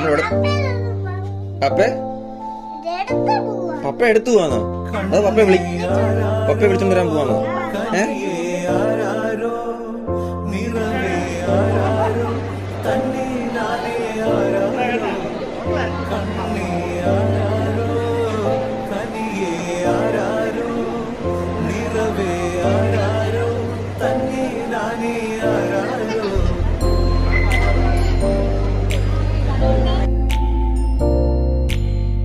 നമ്മളെവിടെ പപ്പേ പപ്പ എടുത്തു പോവാന്നോ അത് പപ്പ വിളി പപ്പ വിളിച്ചോണ്ട് വരാൻ പോവാന്നോ ഏ നിറവേ ആരാരോ തന്നെ നാനേ ആരാരോ